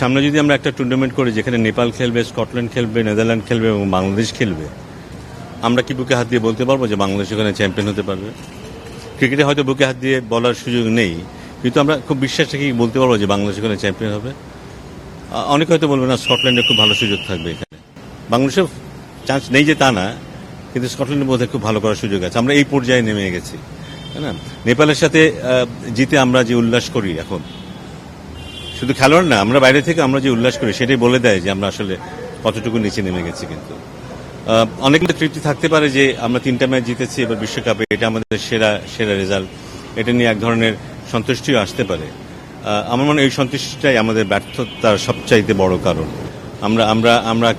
সামনে যদি আমরা একটা টুর্নামেন্ট করি যেখানে নেপাল খেলবে, স্কটল্যান্ড খেলবে, নেদারল্যান্ড খেলবে এবং বাংলাদেশ খেলবে, আমরা কি বুকে হাত দিয়ে বলতে পারব যে বাংলাদেশ ওখানে চ্যাম্পিয়ন হতে পারবে? ক্রিকেটে হয়তো বুকে হাত দিয়ে বলার সুযোগ নেই, কিন্তু আমরা খুব বিশ্বাস রেখে বলতে পারব যে বাংলাদেশ ওখানে চ্যাম্পিয়ন হবে। অনেকে হয়তো বলবে না, স্কটল্যান্ডে খুব ভালো সুযোগ থাকবে এখানে। বাংলাদেশের চান্স নেই যে তা না, কিন্তু স্কটল্যান্ডের মধ্যে খুব ভালো করার সুযোগ আছে। আমরা এই পর্যায়ে নেমে গেছি, তাই না? নেপালের সাথে জিতে আমরা যে উল্লাস করি এখন শুধু খেলোয়াড় না, আমরা বাইরে থেকে আমরা যে উল্লাস করি, সেটাই বলে দেয় যে আমরা আসলে কতটুকু নিচে নেমে গেছি কিন্তু। অনেক তৃপ্তি থাকতে পারে যে আমরা তিনটা ম্যাচ জিতেছি, এবার বিশ্বকাপে, এটা আমাদের সেরা সেরা রেজাল্ট এটা নিয়ে এক ধরনের সন্তুষ্টিও আসতে পারে। আমার মনে হয় এই সন্তুষ্টিটাই আমাদের ব্যর্থতার সবচাইতে বড় কারণ। আমরা আমরা আমরা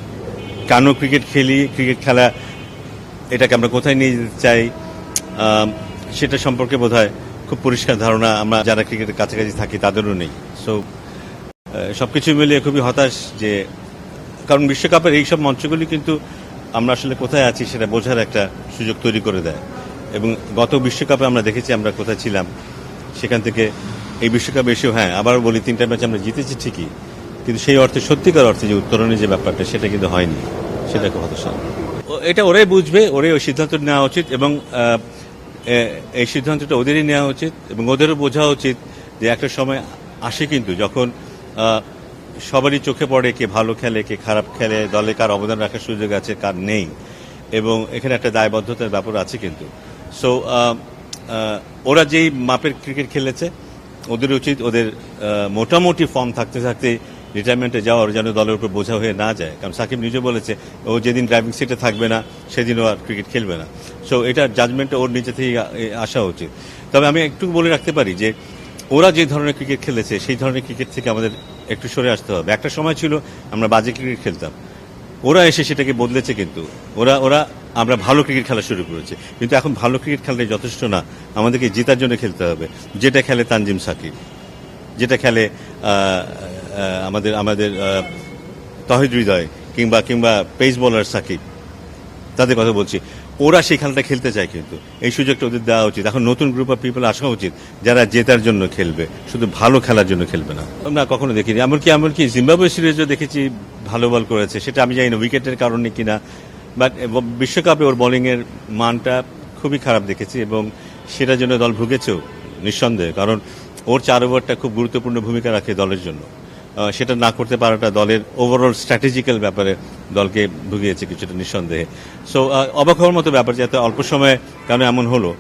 কেন ক্রিকেট খেলি? ক্রিকেট খেলা এটাকে আমরা কোথায় নিয়ে যেতে চাই? সেটা সম্পর্কে বোধ খুব পরিষ্কার ধারণা আমরা যারা ক্রিকেটের কাছাকাছি থাকি, তাদেরও নেই। সো সবকিছু মিলিয়ে খুবই হতাশ যে, কারণ বিশ্বকাপের এই সব মঞ্চগুলি কিন্তু আমরা আসলে কোথায় আছি সেটা বোঝার একটা সুযোগ তৈরি করে দেয়। এবং গত বিশ্বকাপে আমরা দেখেছি আমরা কোথায় ছিলাম, সেখান থেকে এই বিশ্বকাপে এসেও হ্যাঁ আবার বলি তিনটা ম্যাচ আমরা জিতেছি ঠিকই, কিন্তু সেই অর্থে, সত্যিকার অর্থে যে উত্তরণের যে ব্যাপারটা, সেটা কিন্তু হয়নি। সেটা খুব হতাশা এটা ওরাই বুঝবে, ওরাই ওই সিদ্ধান্ত নেওয়া উচিত এবং এই সিদ্ধান্তটা ওদেরই নেওয়া উচিত এবং ওদেরও বোঝা উচিত যে একটা সময় আসে কিন্তু যখন সবারই চোখে পড়ে কে ভালো খেলে, কে খারাপ খেলে, দলে কার অবদান রাখার সুযোগ আছে, কার নেই। এবং এখানে একটা দায়বদ্ধতার ব্যাপার আছে কিন্তু। সো ওরা যেই মাপের ক্রিকেট খেলেছে, ওদের উচিত ওদের মোটামুটি ফর্ম থাকতে থাকতে রিটায়ারমেন্টে যাওয়ার যেন দলের উপর বোঝা হয়ে না যায়। কারণ সাকিব নিজে বলেছে, ও যেদিন ড্রাইভিং সিটে থাকবে না সেদিন ও আর ক্রিকেট খেলবে না। সো এটা জাজমেন্টটা ওর নিজে থেকেই আসা উচিত। তবে আমি একটু বলে রাখতে পারি যে ওরা যে ধরনের ক্রিকেট খেলেছে, সেই ধরনের ক্রিকেট থেকে আমাদের একটু সরে আসতে হবে। একটা সময় ছিল আমরা বাজে ক্রিকেট খেলতাম। ওরা এসে সেটাকে বদলেছে কিন্তু। ওরা ওরা, আমরা ভালো ক্রিকেট খেলা শুরু করেছি। কিন্তু এখন ভালো ক্রিকেট খেললে যথেষ্ট না। আমাদেরকে জেতার জন্য খেলতে হবে। যেটা খেলে তানজিম সাকিব, যেটা খেলে আমাদের আমাদের তহিদ হৃদয় কিংবা কিংবা পেস বোলার সাকিব। তাদের কথা বলছি। ওরা সেই খেলাটা খেলতে চায় কিন্তু। এই সুযোগটা ওদের দেওয়া উচিত। এখন নতুন গ্রুপ অফ পিপল আসা উচিত যারা জেতার জন্য খেলবে, শুধু ভালো খেলার জন্য খেলবে না। না, কখনো দেখিনি। এমনকি এমনকি জিম্বাবুয়ে সিরিজও দেখেছি, ভালো বল করেছে। সেটা আমি জানি না উইকেটের কারণে কিনা। বাট বিশ্বকাপে ওর বোলিংয়ের মানটা খুবই খারাপ দেখেছি এবং সেটার জন্য দল ভুগেছেও, নিঃসন্দেহে। কারণ ওর চার ওভারটা খুব গুরুত্বপূর্ণ ভূমিকা রাখে দলের জন্য। সেটা না করতে পারাটা দলের ওভারঅল স্ট্র্যাটেজিক্যাল ব্যাপারে দলকে ভুগিয়েছে কিছুটা নিঃসন্দেহে। সো অবাক হওয়ার মতো ব্যাপার যাতে অল্প সময়ে কেন এমন হলো?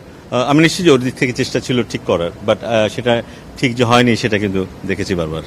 আমি নিশ্চিত যে ওর দিক থেকে চেষ্টা ছিল ঠিক করার বাট সেটা ঠিক যে হয়নি সেটা কিন্তু দেখেছি বারবার।